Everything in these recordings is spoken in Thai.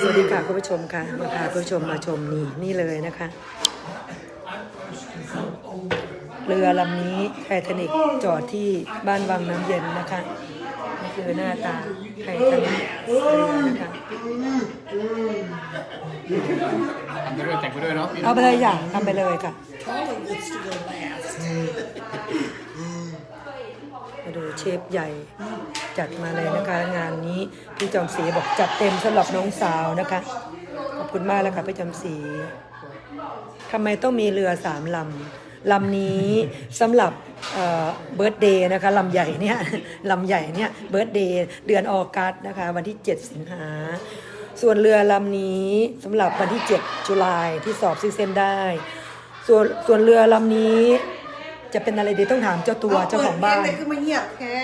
สวัสดีค่ะคุณผู้ชมค่ะมาพาคุณผู้ชมมาชมนี่นี่เลยนะคะ เรือลำนี้ไททานิกจอดที่บ้านวังน้ำเย็นนะคะนี่คือหน้าตาไททานิกเรือนะคะทำไปด้วยแต่งไปด้วยเนาะเอาไปเลยอย่างทำไปเลยค่ะ มาดูเชฟใหญ่ จัดมาเลยนะคะ งานนี้พี่จอมศรีบอกจัดเต็มสำหรับน้องสาวนะคะ ขอบคุณมากแล้วค่ะพี่จอมศรีทำไมต้องมีเรือสามลำลำนี้สำหรับเบิร์ดเดย์นะคะลำใหญ่เนี่ยลำใหญ่เนี่ยเบิร์ดเดย์เดือนออกัสนะคะ วันที่ 7 สิงหาส่วนเรือลำนี้สำหรับวันที่ 7 จุลายที่สอบซิกเซนได้ ส่วนส่วนเรือลำนี้ จะเป็นอะไรดีต้องถามเจ้าตัวเจ้าของบ้านเปิดเพลงเลยคือมาเงียบแค่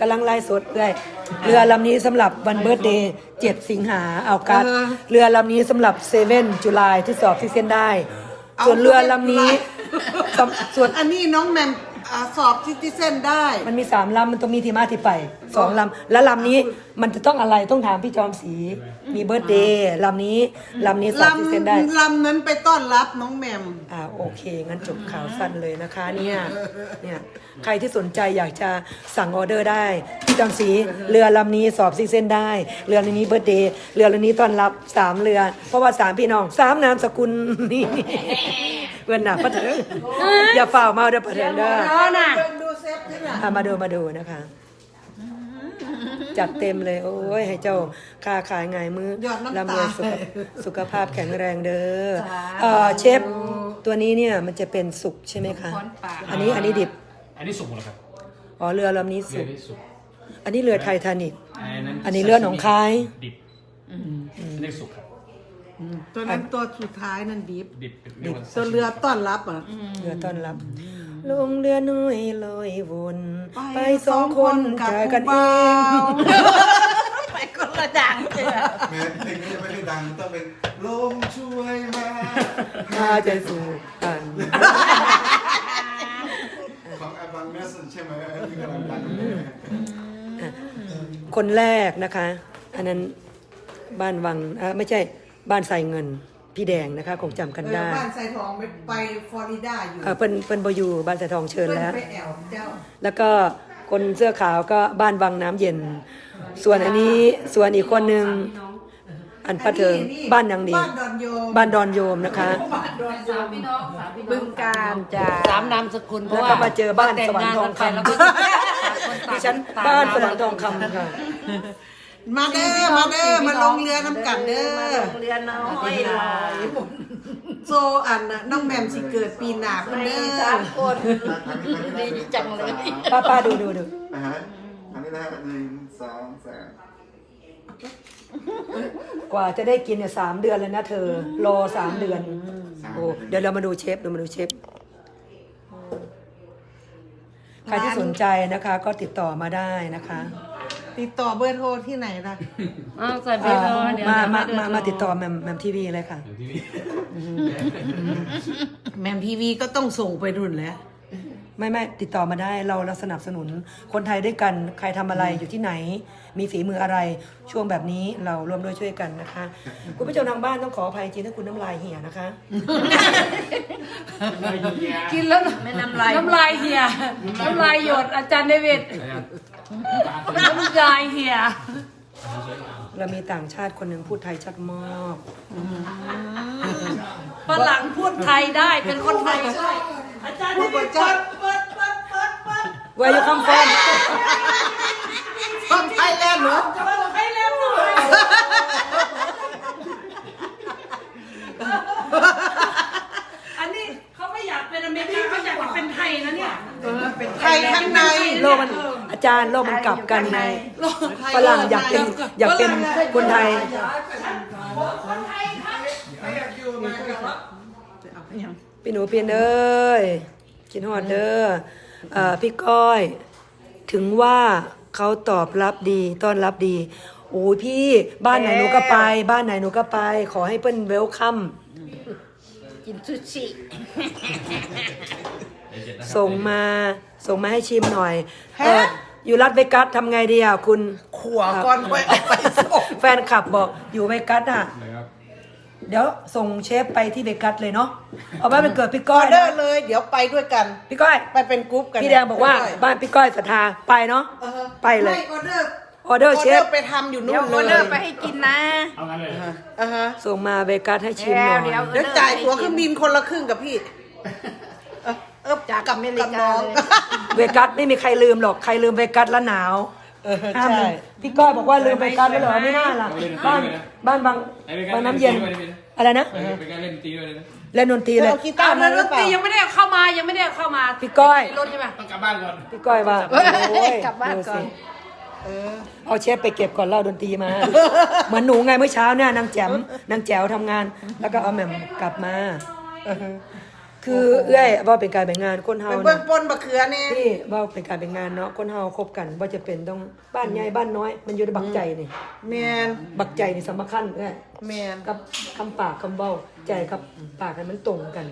กำลังไล่สดเลยเรือลำนี้สำหรับวันเบิร์ดเดย์7สิงหาเอากัดเรือลำนี้สำหรับเซเว่นจุลายที่สอบที่เส้นได้ ส่วนเรือลำนี้สำส่วนอันนี้น้องแมม อ่าสอบซิติเซนได้ มันมีสามลำมันต้องมีที่มาที่ไปสองลำแล้วลำนี้มันจะต้องอะไรต้องถามพี่จอมศรีมีเบิร์ดเดย์ลำนี้ลำนี้สอบที่เส้นได้ลำลำนั้นไปต้อนรับน้องแมมอ่าโอเค งั้นจบข่าวสั้นเลยนะคะเนี่ยเนี่ยใครที่สนใจอยากจะสั่งออเดอร์ได้ พี่จอมศรีเรือลำนี้สอบซิกเส้นได้ เรือลำนี้เบิร์ดเดย์เรือลำนี้ต้อนรับสามเรือ เพราะว่าสามพี่น้องสามนามสกุลนี่ เพื่อนหนักพระเถิงอย่าฝ่ามาเด้อพระเถิงเด้อดูเซฟที่ไหนอะมาดูมาดูนะคะ จัดเต็มเลยโอ้ยให้เจ้าค้าขายไงายมือร่ำรวยสุขสุขภาพแข็งแรงเด้อเอ่อเชฟตัวนี้เนี่ยมันจะเป็นสุกใช่ไหมคะอันนี้อันนี้ดิบ อันนี้สุกหมดแล้วครับอ๋อเรือลำนี้เรืสุอกนี่สุกอันนี้เรือไททานิก อันนั้นอันนี้เรือหนองคาย ดิบอันนี้สุกครับ ตัวนั้นตัวสุดท้ายนั่นดิฟดิบเรียกว่าตัวเรือต้อนรับอะ เรือต้อนรับ ลงเรือน้อยลอยวนไปไปสองคนกับเจอกันผู้เอบ่าวงไปคนละดังเลยแม้เพลงนี้จะไม่ได้ดังต้องเป็นลมช่วยมามาใจสู่กันของอาบังเมสใช่ไหมที่กำลังดังคนแรกนะคะ อันนั้นบ้านวังเอ่อไม่ใช่ บ้านใส่เงินพี่แดงนะคะคงจำกันเออได้บ้านไซทองไปไปฟลอริดาอยู่เอ่อเปิ้นเปิ้นบอยู่บ้านใส่ทองเชิญเพื่อนแล้ว ไปแอวเจ้าแล้วก็คนเสื้อขาวก็บ้านวังน้ำเย็น ส่วนอันนี้ส่วนอีกคนหนึ่งอันป้าเถิงบ้านนางดีบ้านดอนโยมบ้านดอนโยมนะคะบึงการจ้าสามนามสกุลเพแล้วราะก็ว่ามาเจอบ้านสวรรค์ทองคแล้วำก็ดิฉันบ้านสวรรค์ทองคำค่ะ มาเด้อมาเด้อมาลงเรือน้ำกันเด้อมาลงเรือน้อยลอยโซอันน่ะน้องแมมสิเกิดปีหน้าเพิ่นมีเด้สาอมคนดีจังเลยป้าป้าดูดูดูอ่าฮะอันนี้นะฮะหนึ่งสองสามกว่าจะได้กินเนี่ยสามเดือนเลยนะเธอ รอสามเดือนโอ้เดี๋ยวเรามาดูเชฟเรามาดูเชฟใครที่สนใจนะคะ ก็ติดต่อมาได้นะคะ ติดต่อเบอร์โทรที่ไหนล่ะ อ้าวใส่ไปอ่าเลยเดี๋ยวมามาเดี๋ยวมามาติดต่อแมมแมมทีวีเลยค่ะ อย่างที่นี่แมมพีวีก็ต้องส่งไปรุ่นแล้ว ไม่ไม่ติดต่อมาได้เราเราสนับสนุนคนไทยด้วยกันใครทำอะไรอยู่ที่ไหน มีฝีมืออะไรช่วงแบบนี้เราร่วมด้วยช่วยกันนะคะ คุณผู้ชมทางบ้านต้องขออภัยจริงถ้าคุณน้ำลายเหี่ยนะคะกินแล้วไม่น้ำลายน้ำลายเหี่ยน้ำลายหยดอาจารย์เดวิดน้ำลาย เหี่ยเรามีต่างชาติคนหนึ่งพูดไทยชัดมากฝรั่งพูดไทยได้เป็นคนไทยใช่พูดว่าจ้า Where you come from คนไทยแลนด์เหรอให้เร็วหน่อยอันนี้เขาไม่อยากเป็นอเมริกาเขาอยากจะเป็นไทยนะเนี่ย ไทยข้างใน โลกมันอาจารย์โลกมันกลับกันไงฝรั่งอยากเป็นอยากเป็นคนไทยพี่หนูเพียนเอ้ยกินหอดเด้อเอ่อพี่ก้อย ถึงว่าเขาตอบรับดีต้อนรับดี โอ้ยพี่บ้านไหนหนูก็ไป บ้านไหนหนูก็ไป ขอให้เปิ้นเวลคัมกินซูชิ ส่งมาส่งมาให้ชิมหน่อยเอออยู่รัฐเวกัสทำไงดีอะคุณขวก่อนค่อยเอาไปส่งแฟนคลับบอกอยู่เวกัสอะเลยครับเดี๋ยวส่งเชฟไปที่เวกัสเลยเนาะเอาบ้านเป็นเกิดพี่อก้ออยเดอนะร์เลย เดี๋ยวไปด้วยกัน พี่ก้อย ไปเป็นกรุ๊ปกันพี่แดงบอกว่าบ้านพี่ก้อยศรัทธาไปเนาะเออไปเลยไม่ออเดอร์ออเดอร์เชฟ ไปทำอยู่นู่เดี๋ยวนอเลอยเดอร์ไปให้กินนะ เอางั้นเลยอ่าฮะส่งมาเวกัสให้ชิมหน่อย เดี๋ยวเดี๋ยวจ่ายตั๋วเครื่องบินคนละครึ่งกับพี่ เออเออจากกับอเมริกับกาน้องเลย เวกัสไม่มีใครลืมหรอกใครลืมเวกัสแล้วหนาวเออห้ามใช่ ลืมพี่ก้อยบอกว่าลืมเวกัสแล้วเหรอไม่น่าล่ะบ้านบ้านบางบางน้ำเย็นอะไรนะไปไปการเล่นดนตรีด้วยนะเล่นดนตรีเธอเลย เอากีตาอ้าวร์แล้มาวหดรือนเปตรีล่ายังไม่ได้เอาเข้ามายังไม่ได้เอาเข้ามาพี่ก้อย รถใช่ไหมต้องกลับบ้านก่อนพี่ก้อยว่าเฮ้ยโอ้ยกลับบ้านก่อน ดูสิเอาเชฟไปเก็บก่อนเล่าดนตรีมา เหมือนหนูไงเมื่อเช้าเนี่ยนางแจ๋มนางแจ๋วทำงาน แล้วก็เอาแหม่มกลับมา คือเอ้ยว่าเป็นการเป็นงานคนเฮาเป็นเนี่เบื้ยองปนบะเขือเนี่ยพี่ว่าเป็นการเป็นงานเนาะคนเฮาคบกันว่าจะเป็นต้องบ้านใหญ่บ้านน้อย มันอยู่ในบักใจนี่แมนบักใจนี่สำคัญเอ้ยแมนกับคำปากคำเบ้าใจกับปากกันมันตรงกัน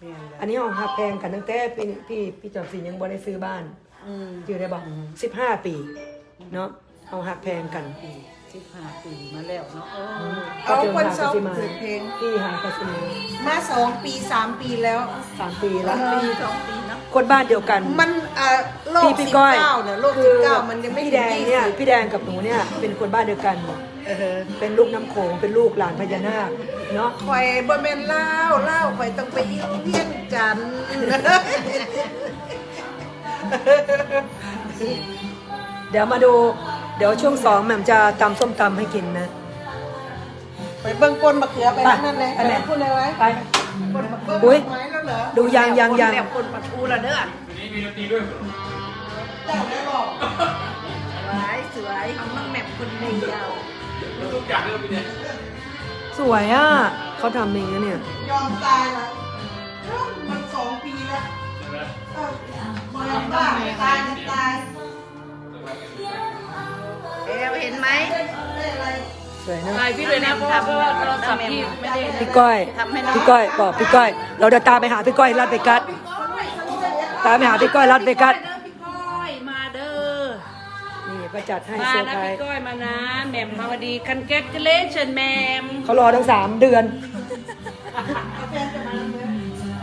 แมนอันนี้เอาหักแพงกันตั้งแต่พี่พี่พี่จอมศรียังบ่ได้ซื้อบ้านอยู่ได้บอกสิบห้าปี เนาะเอาหักแพงกัน สิบห้าปีมาแล้วเนาะเอาวันหเสาร์สิมาเปิดเพลงพี่หากระสิมามาสองปีสามปีแล้ว สามปีแล้ว ปีสองปีเนาะคนบ้านเดียวกัน มันอ่าโรคพี่พี่สิบก้อย เก้าเนี่ยโรคคืสิอบเก้ามันยังไม่พี่ถึแดงงยี่เนี่ยสิบพี่แดงกับหนูเนี่ยเป็นคนบ้านเดียวกัน เออเป็นลูกน้ำโขงเป็นลูกหลานพญานาคเนาะคอยบนเมนเล่าเล่าคอยต้องไปยิ้มเพี้ยนจันทร์เดี๋ยวมาดู เดี๋ยวช่วงสองแหม่มจะตำส้มตำให้กินนะ ไปเบิ่งปนบะเขือไปไปนั่นเลยไปไหนพูดเลยไว้ไปปนเบิ่งอุ๊ยไม้แล้วเหรอดูยังยังยังแบบคนปะทูละเด้อวันนี้มีดนตรีด้วยเจ้าได้บอกสวยสวยเอาน้องแมปคนเดียวทุกอย่างเริ่มเป็นเนี่ยสวยอะเขาทำเองนะเนี่ยยอมตายละเอ้ามันสองปีแล้วเออมาบ้าตายจะตาย เอวเห็นไหมได้อะไรสวยเนอะไอพี่เลยนะเพราะว่าเพราะว่าโทรศัพท์พี่ไม่ได้พี่ก้อยทำให้น้องพี่ก้อยบอกพี่ก้อย เราจะตามไปหาพี่ก้อยรัดเวกัสตามไปหาพี่ก้อยรัดเวกัสพี่ก้อยมาเด้อนี่ก็จัดให้มาเซอร์นะไพรพี่ส์ก้อยมานะแหม่มมาวดีคันเกตเลชั่นแหม่มเขารอทั้งสามเดือน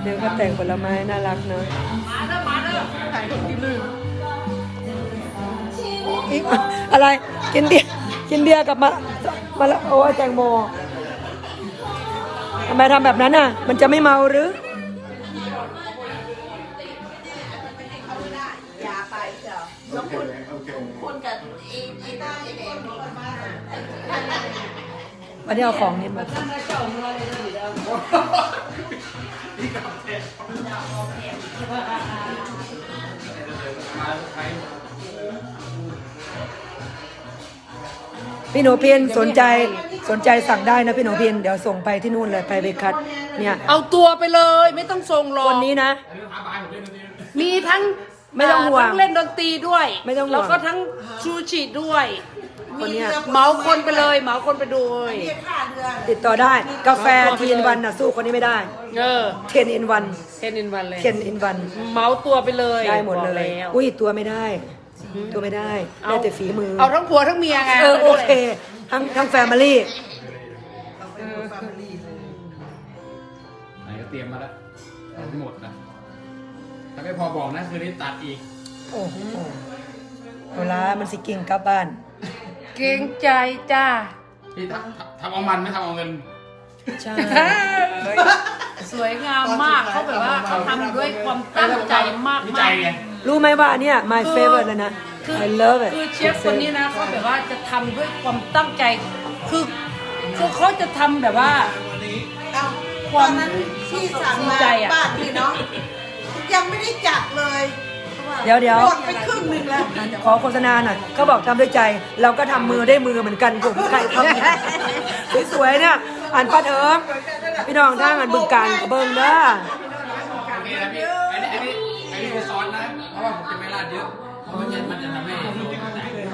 เดี๋ยวก็แต่งผลไม้น่ารักเนอะมาเด้อมาเด้อถ่ายรูปที่ลืมอีกอะไร กินเบียร์กินเบียร์กับมะมะละโอ้แตงโมทำไมทำแบบนั้นน่ะ มันจะไม่เมาหรืออย่าไปเจ้าโอเคโอเคคนกับอีอีน่าอีแดงวันนี้เอาของนิดมา พี่หนูเพียนสนใจสนใจสั่งได้นะพี่หนูเพียนเดี๋ยวส่งไปที่นู่นเลยไปเบคัทเนี่ยเอาตัวไปเลยไม่ต้องส่งหรอกวันนี้นะ มีทั้งไม่ต้องห่วงทั้งเล่นดนตรีด้วยไม่ต้องห่วงแล้วก็ทั้งชูชิด้วยคนเนี้ยเหมาคนไปเลยเหมาคนไปด้วยเรียกค่าเดือนติดต่อได้กาแฟทีนวันน่ะสู้คนนี้ไม่ได้ เออเทนอินวันเทนอินวันเลยเทนอินวันเหมาตัวไปเลยได้หมดเลยบอกแล้วอุ้ยตัวไม่ได้ ตัวไม่ได้ได้แต่ฝีมือ เอาทั้งผัวทั้งเมียไงเออโอเคทั้งทั้งแฟมิลี่ไหนก็เตรียมมาแล้วเอาให้หมดนะถ้าไม่พอบอกนะคืนนี้ตัดอีก โอ้โหเวลามันสิกิ่งกลับบ้าน เกรงใจจ้าพี่ทำทำทำเอามันไม่ทำเอาเงิน ใช่ สวยงามมากเขาแบบว่าเขาทำด้วยความตั้งใจมากวิจัมายกไง รู้ไหมว่าเนี่ย my favorite เลยนะ คือ I love it คือเชฟคนนี้นะเขาแบบว่าจะทำด้วยความตั้งใจ คือคือเขาจะทำแบบว่า เอาความตอนนั้นที่สั่งมาใจอะบ้านพี่เนาะยังไม่ได้จัดเลยเดี๋ยวเดี๋ยวหมดไปครึ่งหนึ่งแล้วขอโฆษณาหน่อยเขาบอกทำด้วยใจ เราก็ทำมือได้มือเหมือนกันผมใครทำสวยๆเนี่ยอ่านป้าเอิงพี่น้องทางอ่านบึงการกระเบิ้งเด้อโอเคนะ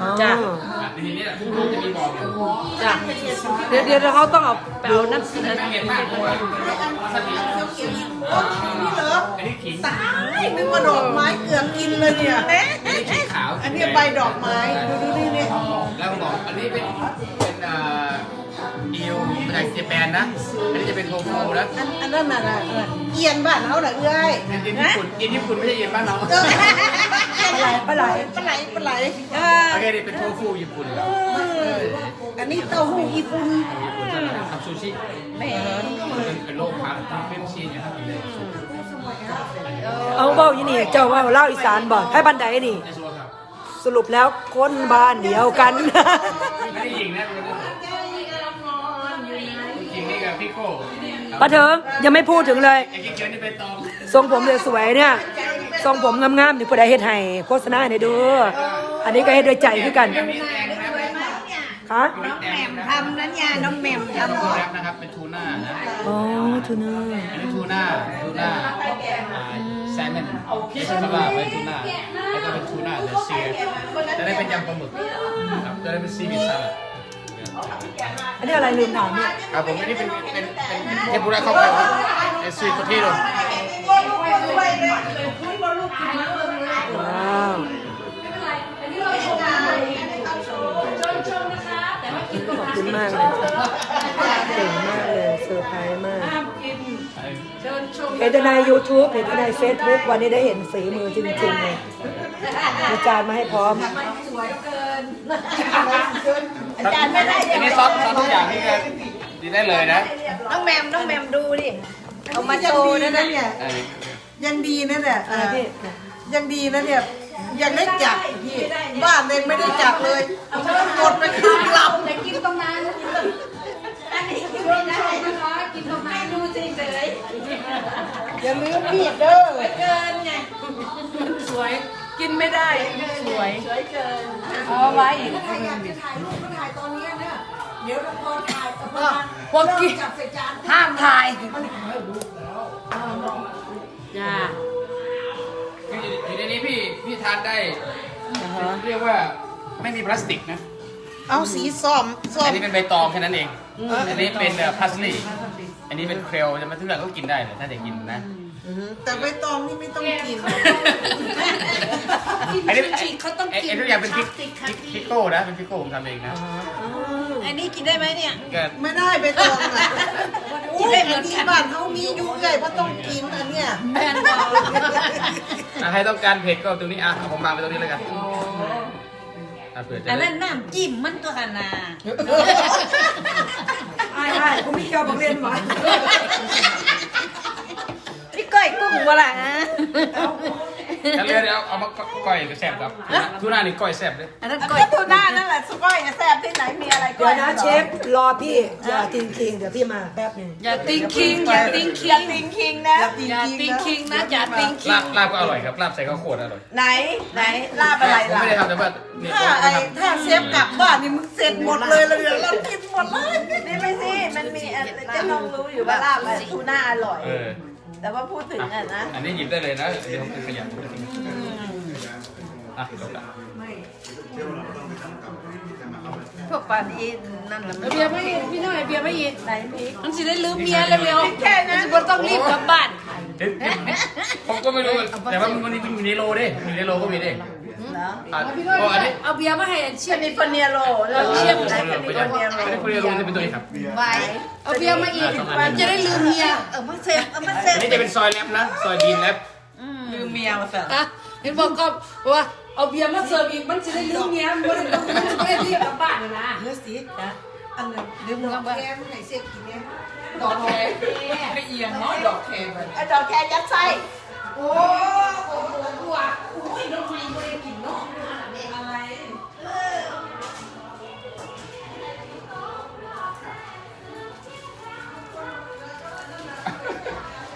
จอ๋อจ้ะอะทีนี้ทุกลูกจะมีบอกอยู่จ้ะเดี๋ยวเดี๋ยวเขาต้องเอาไปเอาน้ำไม่เห็นมากเพราะว่าสติเขียวๆอีกโอ้นี่เหรออันนี้ขิงตายนึกว่าดอกไม้เกือบกินเลยเนี่ยอันนี้ขิงขาวอันนี้ใบดอกไม้ ดูดูนี่นี่แล้วก็บอกอันนี้เป็นเป็นเอ่อเอียวมาจากญี่ปุ่นนะ อันนี้จะเป็นโทฟูนะอันอันนั้นน่ะนะเออเอียนบ้านเขาน่ะเอ้ยเย็นญี่ปุ่นเย็นญี่ปุ่นไม่ใช่เย็นบ้านเรา เออปลา ไหลปลาไหลปลาไหลปลาไหลเออโอเคนี่เป็นโทฟูญี่ปุ่นครับอันนี้เต้าหู้ญี่ปุ่นญี่ปุ่นทำซูชิแหมเป็นเป็นโลกพักเป็นชีสนะครับเลยเอาเว้าอยู่นี่ เจ้าเว้าเล่าอีสานบ่ให้บันไดนี่ ในชัวร์ครับสรุปแล้วคนบ้านเดียวกัน ไม่ได้ยิงนะจริงนี่กับพี่โก้ปะเถิงยังไม่พูดถึงเลย ไอ้กิ๊กเกียวนี่เป็นตอง ทรงผมสวยๆเนี่ย ทรงผมงามๆนี่ผู้ใดเฮ็ดให้โฆษณาให้ดู อันนี้ก็เฮ็ดด้วยใจคือกันแบบนี้แดงนะครับคะน้องแหม่มทำนั้นยาน้องแหม่มทำทูแรปนะครับเป็นทูน่านะอ๋อทูน่าอันนี้ทูน่าทูน่าแซลมอนไม่ใช่ปลาไว้ทูน่าแล้วก็เป็นทูน่าเดอะซีจะได้เป็นยำปลาหมึกครับจะได้เป็นซีวิสซ่าอันนี้อะไรลืมถามเนี่ยครับผมอันนี้เป็นเป็นเป็นเทมปุระข้า วไก่เป็นสวีทโพเทโต้ว้าวขอบคุณมากเลยเก่งมากเลยเซอร์ไพรส์มากเห็นแต่ใน YouTube เห็นแต่ใน Facebook วันนี้ได้เห็นฝีมือจริงๆเลยมีจานมาให้พร้อมอาจารย์ไม่ได้อันนี้ซอสซอสทุกอย่างนี่ก็ดีได้เลยนะ น้องแหม่มน้องแหม่มดูดิ เอามาโชว์นะเนี่ยเออยังดีนะเนี่ยอะไรพี่ยังดีนะเนี่ย ยังได้จับพี่ บ้านเองไม่ได้จับเลยหมดไปครึ่งลำกินตรงนั้นอันนี้กินไม่ได้นะคะกินตรงนั้นดูเฉยอย่าลืมมีดเด้อ ๆเกินไงมันสวย กินไม่ได้ สวย สวยเกิน เอาไว้ใครอยากจะถ่ายรูปก็ถ่ายตอนนี้เนี่ยเดี๋ยวเราพอถ่ายพอพวกกินจับใส่จานห้ามถ่ายจ้าอยู่ในนี้พี่พี่ทานได้ เรียกว่าไม่มีพลาสติกนะ เอาสีส้มส้อัมนนี้เป็นใบตองแค่นั้นเอง อันนี้เป็นพาสลีอันนี้เป็นเครลจะมาทุกอย่างก็กินได้เลยถ้าจะกินนะ แต่ใบตองนี่ไม่ต้องกินอันนี้ฉีกเขาต้องกินไอ้ทุกอย่างเป็นพริกพลาสติกพริกพริกโก้นะเป็นพริกโก้ผมทำเองนะอันนี้กินได้ไหมเนี่ย ก็ไม่ได้ใบตองอะกินได้เหมือนที่บ้านเขามีอยู่ไงเพราะต้องกินอันเนี้ยแม่นบอกอะใครต้องการเผ็ดก็ตรงนี้อะเอาผมวางไปตรงนี้แล้วกันอะเผื่อจะอันได้นั้นน้ำจิ้มมันตัวกันนะใช่ใช่ผมมีเจ้าบังเรียนหวานพี่ ก้อยกุ้งวะล่ะแล้วเรือเดี๋ยวเอามาก้อยแซ่บครับทูน่านี่ก้อยแซ่บเลยอันนั้นก้อยทูน่านั่นแหละสก้อยแซ่บที่ไหนมีอะไรก็เดี๋ยวนะเชฟรอพี่อย่าทิ้งคิงเดี๋ยวพี่มาแป๊บหนึงอย่าติ้งคิงอย่าติ้งคิอย่างติงคิงนะ อย่าติ้งคิงนะอย่าติ้งคิลางบลาบก็อร่อยครับลาบใส่ข้าวโพดอร่อยไหนไหนลาบอะไรผมล่ะ ไม่ได้ทำแต่ว่าเนี่ยถ้าไอ้ถ้าเชฟกลับบ้านนี่มึงเสร็จหมดเลยเลยเรากินหมดเลยนี่ไม่สิมันมีอะไรจะลองรู้อยู่ว่าลาบอะไรทูน่าอร่อย เออ แต่ว่าพูดถึงอะนะอันนี้หยิบได้เลยนะเดี๋ยวผมเป็นขยะผมจะทิ้งอะจบละพวกปลาอีนั่นแหละมันเบียร์ไม่พี่น้อยเบียร์ไม่ยินไหนพี่มันสิได้ลืมเมียเร็วๆแค่นั้นมันสิบ่ต้องรีบกลับบ้านเอ๊ะเอ๊ะผมก็ไม่รู้แต่ว่ามันมีในโลดิมีในโลก็มีดิเหรออะพี่น้อยโอ้อันนี้เอาเบียร์มาให้อันเชียชบนิฟเนียโรเราเชี ยบไหนชนิฟเนียโรอันนี้คนเรียนรู้จะเป็นตัวนี้ครับ ไว้เอาเบียร์มาอีกมันจะได้ลืมเมียเออมาเซฟเอามาเซอัฟนนี้จะเป็นซอยแลบนะ ซอยดีนแลบลืมเมียมาสั่อะเห็นบอกก็ว่าเอาเบียร์มาเสิร์ฟอีกมันจะได้ลืมเมียมันบ่ได้ต้องมันจะได้รีบกลับบ้านนะนะเฮ้ยสิอันนั้นลืมดอกแคร์ไหนเสียบกินเนี่ยดอกแคร์ละเอียดเนาะดอกแคร์ไอ้ดอกแคร์ยัดไส้โอ้โหกูอะอุ้ยน้ำมันบ่ไ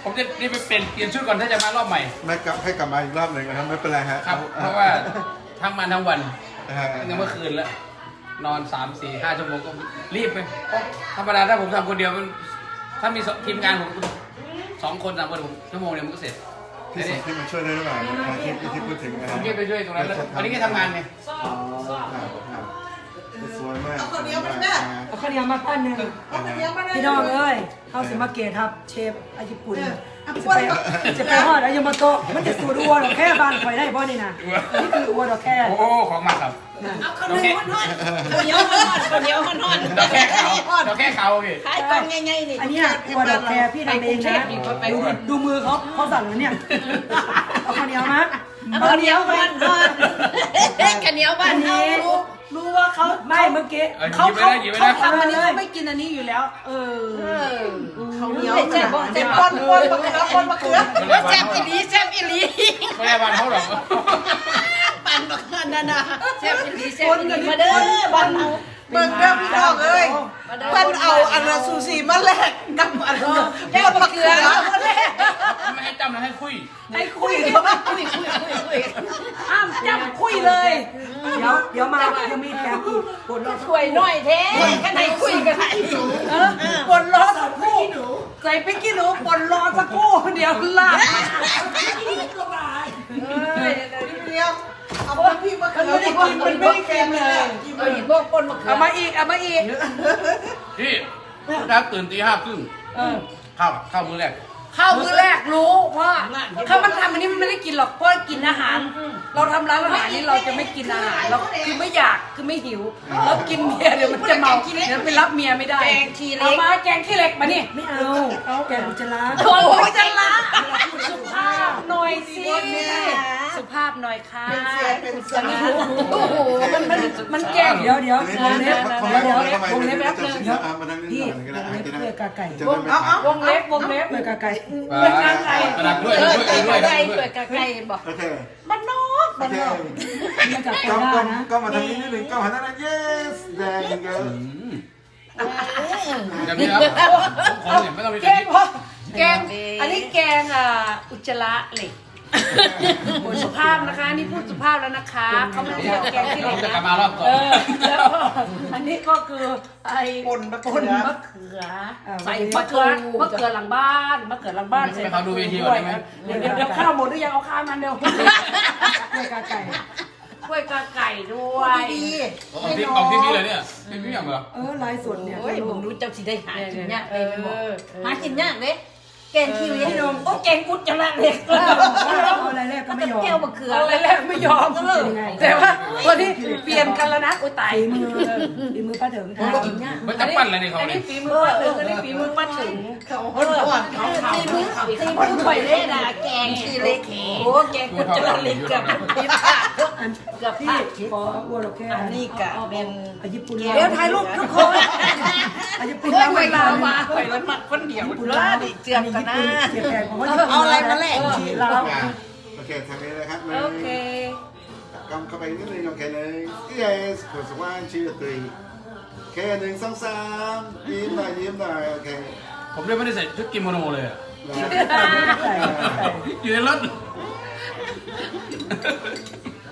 ผมจะรีบไปเปลี่ยนเปลี่ยนชุดก่อนถ้าจะมารอบใหม่ไม่กลับให้กลับมาอีกรอบหนึ่งนะครับไม่เป็นไรฮะครับ เพราะว่าทั้งวันทั้งวันอ่าตั้งแต่เมื่อคืนแล้ว นอนสามสี่ห้าชั่วโมงก็รีบไปเพราะธรรมดาถ้าผมทำคนเดียวมันถ้ามีทีมงานผมสองคนสามคนผมชั่วโมงเดียวมันก็เสร็จที่ส่งที่มาช่วยด้วยหรือเปล่าที่ที่พูดถึงนะผฮะมแค่ไปช่วยตรงนั้นแล้ววันนี้แค่ทำงานไง วยมากเอาคนเดียวมันแม่ เอาข้าวเหนียวมาปั้นหนึ่งเอาคนเดียวมาได้ พี่น้องเอ้ยเข้าสิมาเกตครับเชฟอาญี่ปุ่นจะไปจะไปฮอดอายมาโตะมันจะสูดอัวดอกแค่บ้านคอยได้บ่นี่นะนี่คืออัวดอกแค่โอ้ ของมาครับเอาข้าวเหนียวมันทอดข้าวเหนียวมันทอดข้าวเหนียวมันทอดเราแค่เขาเราแค่เขาพี่ ขายกล่องใหญ่ๆนี่อันเนี้ยอัวดอกแค่พี่ทำเองนะดูดูมือเขาเขาสั่นเลยเนี่ยเอาข้าวเหนียวมาข้าวเหนียวมันทอดข้าวเหนียวบ้านเฮารู้ รู้ว่าเขาไม่เมื่อกี้เขาเขาเขาเขาเขาเขาทำอันนี้เขาไม่กินอันนี้อยู่แล้ว เออข้าวเหนียวแซ่บบ่แซ่บปนปนมะเขือปนมะเขือแซ่บอีหลีแซ่บอีหลีไม่ได้บ้านเขาหรอก ปั่นบักนั่นน่ะแซ่บอีหลีแซ่บอีหลีมาเด้อบ้านเฮา เบิ่งเด้อพี่น้องเอ้ยเพิ่นเอาอันละซูชิมาแลกกับอันละปนมะเขือมาแลกไม่ให้จำนะให้คุย ให้คุยคุยคุยคุยคุยห้ามจับคุยเลย เดี๋ยวเดี๋ยวมายังมีแถมอีกผลรอบช่วยหน่อยแท้ข้างในคุยกันให้เออปนรอสักครู่ใส่พริกขี้หนูปนรอสักครู่เดี๋ยวลาดเดียวเอามา พี่มะเขือไม่ได้กินมันไม่ได้เค็มเลยเออพวกคนมะเขืเอาอมาอีกเอามาอีกพี่ครับตื่นตีห้าครึ่งเออข้าวข้าวมื้อแรกข้าวมื้อแรกรู้ว่าถ้ามันทำอันนี้มันไม่ได้กินหรอกเพราะกินอาหาร เราทำร้านอาหารนี่เราจะไม่กินอาหารเราคือไม่อยากคือไม่หิวแล้วกินเบียร์เดี๋ยวมันจะเมาเดี๋ยวไปรับเมียไม่ได้แกงขี้เอาเล็กมาแกงขี้เหล็กมานี่ไม่เอาเอาแกอุจจาระโอ้ยจะละสุภาพหน่อยสิสุ ภาพหน่อยค่ะเป็นเสียงเป็นเสียง โอ้โหมันมันมันแกงเดี๋ยวเดี๋ยวนี่วงเล็บเขาเดี๋ยวไม่เดี๋ยวทำไมวงเล็บแป๊บนึงเดี๋ยวมาทางนี้พี่ก่อนก็ได้วงเล็บจะได้เพื่อกาไก่จะได้ไม่ขาดวงเล็บวงเล็บเพื่อกาไก่เป็นกางไก่กระดาษด้วยเออด้วยไก่ด้วยไก่ด้วยไก่ไก่บอกโอเคมันนอกโอเคมาจากโคก็ราก็ชนะก็มาทางนี้นิดนึงก็หันหน้า yes there you go อย่างนี้ครับผมเนี่ยไม่ต้องมีแกกะงทิพอแกงอันนี้แกงอ่าอุจจาระเหล็ก สุภาพนะคะ นี่พูดสุภาพแล้วนะคะเขาไม่ได้เอาแกงขี้เหล็กจะกลับนะมารอบก่อนเออแล้วก็อันนี้ก็คือไอ้ปนมะปเขืนอมะเขือ ใส่มะเขือมะเขือหลังบ้านมะเขือหลังบ้านใส่ให้เขาดูเวทีก่อนได้ไหม เดี๋ยวเดี๋ยวเดี๋ยวข้าวหมดหรือยังเอาข้าวมันเร็วเพื่อกาไก่กล้วยกาไก่ด้วยดีออกที่ออกที่นี่เลยเนี่ยพี่พี่อย่างเหรอ เออลายสดเนี่ยโอ้ยผมรู้เจ้าสิได้หากินยากเลยมันบอกเออหากินยากเลย แกงขี้เล็กโอ้แกงอุจจาระเล็กเอาอะไรแรกก็ไม่ยอมแก้วมะเขือเอาอะไรแรกไม่ยอมเป็นยังไงแต่ว่าวันนี้เปลี่ยนกันแล้วนะอุ้ยตายฝีมือฝีมือป้าเถิงทำกินยากมันจะปั้นอะไรในเขาอันเนี่นี้ยฝีมือป้าถึงอันนี้ฝีมือป้าถึงเขาอ่อนตีมือตีมือข่อยเลยนะแกงขี้เล็กโอ้แกงอุจจาระเล็กเกือบพิษ อันเกือบพี่พลาดขอวัวเราแค่อันนี้กะเป็นอาญี่ปุ่นเดี๋ยวถ่ายรูปทุกคนอาญี่ปุ่นเฮ้ยแล้วเวไม่ลาลามามาข่อยมันมักคนเดียวญี่ปุ่นเลลาวยดิเจือมกันนะเจียแพงของเขาญี่ปุ่นเอาอะไรมาแลกชีลาวโอเคทางนี้เลยครับโอเคกำเข้าไปนิดนึงโอเคเลย yes ขอสว่างชื่อตุยโอเคหนึ่งสองสามยิ้มหน่อยยิ้มหน่อยโอเคผมเลยไม่ได้ใส่ชุดกิโมโนเลยอะใส่ใส่อยู่ในรถ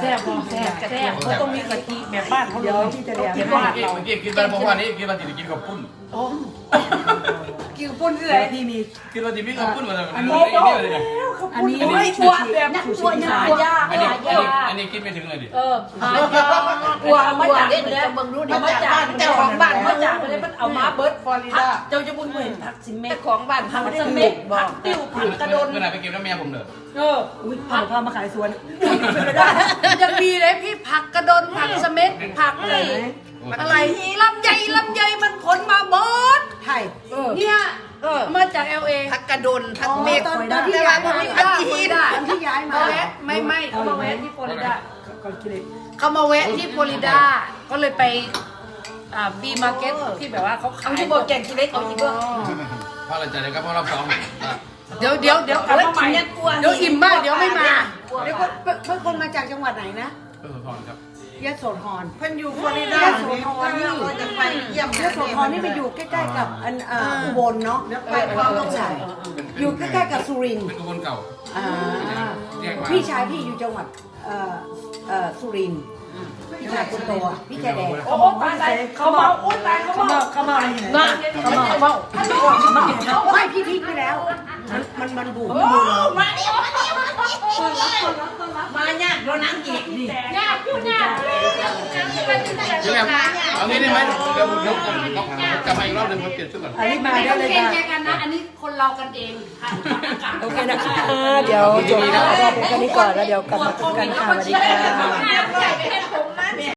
แซ่บบ่แซ่บแซ่บเขาต้องมีกะทิแบบบ้านเขาเลเดี๋ยวยที่จะเรียนเมื่อกี้เมื่อกี้กินไปเมื่อวานนี้กินมาติดกินกับปุ้นกินปุ้นที่ไหนพี่มีกินมาติดมีกับปุ้นมาเลยอันนี่นี้เลยเนี่ยอันนี้โอ้ยชัวแบบนักชัวหายากอันนี้หาอันนี้ยากอันนี้กินไม่ถึงเลยดิเออหายากกลัวมาจากเนี่ยจะเบิ่งรู้ดิมาจากเจ้าของบ้านมาจากอะไรมันเอามาเบิร์ดฟลอริดาเจ้าจะบุญเห็นผักสิเมเจ้าฆของบ้านผัทำกได้สถูเม็ดกบอผักกติ้วผักกระโดนเมื่อไหร่ไปกินน้ำเมียผมเด้อเอออุ้ยผักพามาขายสวนยังมีเลยพี่ผักกระโดนผักสเม็ดผักอะไรอะไรลำไยลำไยมันผลมาเบิร์ดไทยเนี่ยเออมาจากเอลเอพักกระดนพักเมฆตอนตอนที่ย้ายมาไม่พักจีนตอนที่ย้ายมามาแวะไม่ไม่เขามาแวะที่ฟลอริดาก่อนกินเลยเขามาแวะที่ฟลอริดาก็เลยไปอ่าฟีมาร์เก็ตที่แบบว่าเขาเอาขายที่บอกแกงขี้เล็กเอาอีกบ่เพราะอะไรจะได้ก็เพราะรอบสองเดี๋ยวเดี๋ยวเดี๋ยวกลับมาใหม่โอ้ยกินเนี่ยกลัวเดี๋ยวอิ่มมากเดี๋ยวไม่มา เดี๋ยวคนเพื่อนคนมาจากจังหวัดไหนนะเออพอครับ ยะโสธรเพิ่นอยู่ฟลอริดานี่เราจะไปเยี่ยมยะโสธรนี่มันอยู่ใกล้ๆกับอันเอ่ออุบลเนาะไปความต้องใส่อยู่ใกล้ๆกับสุรินทร์เป็นคนเก่าอ่าแยกมาพี่ชายพี่อยู่จังหวัดเอ่อเอ่อสุรินทร์พี่ชายคนโตอะพี่ชายแดงโอ้โหตายตายเขาเมาโอ้ตายเขาเขาเมาเมาเขาเมาอะไรเห็นไหมนะเขาเมาเขาเมาเขาเมาไม่พี่ทิ้งไปแล้ว มันมันมันบูดมันบูดเลยมาเดี๋ยวมาเดี๋ยว มาเดี๋ยวมาเนี่ยโดนนังอีกยากอยู่ยากพี่แรมเอางี้ได้ไหมเดี๋ยวเดี๋ยวผมต้องกลับมาอีกรอบหนึ่งผมเปลี่ยนชุดก่อนอันนี้มาได้เลยค่ะกันนะ อันนี้คนเรากันเองค่ะโอเคนะคะเดี๋ยวจบแล้วก็เป็นแค่นี้ก่อนแล้วเดี๋ยวกลับมาคุยกันค่ะสวัสดีค่ะ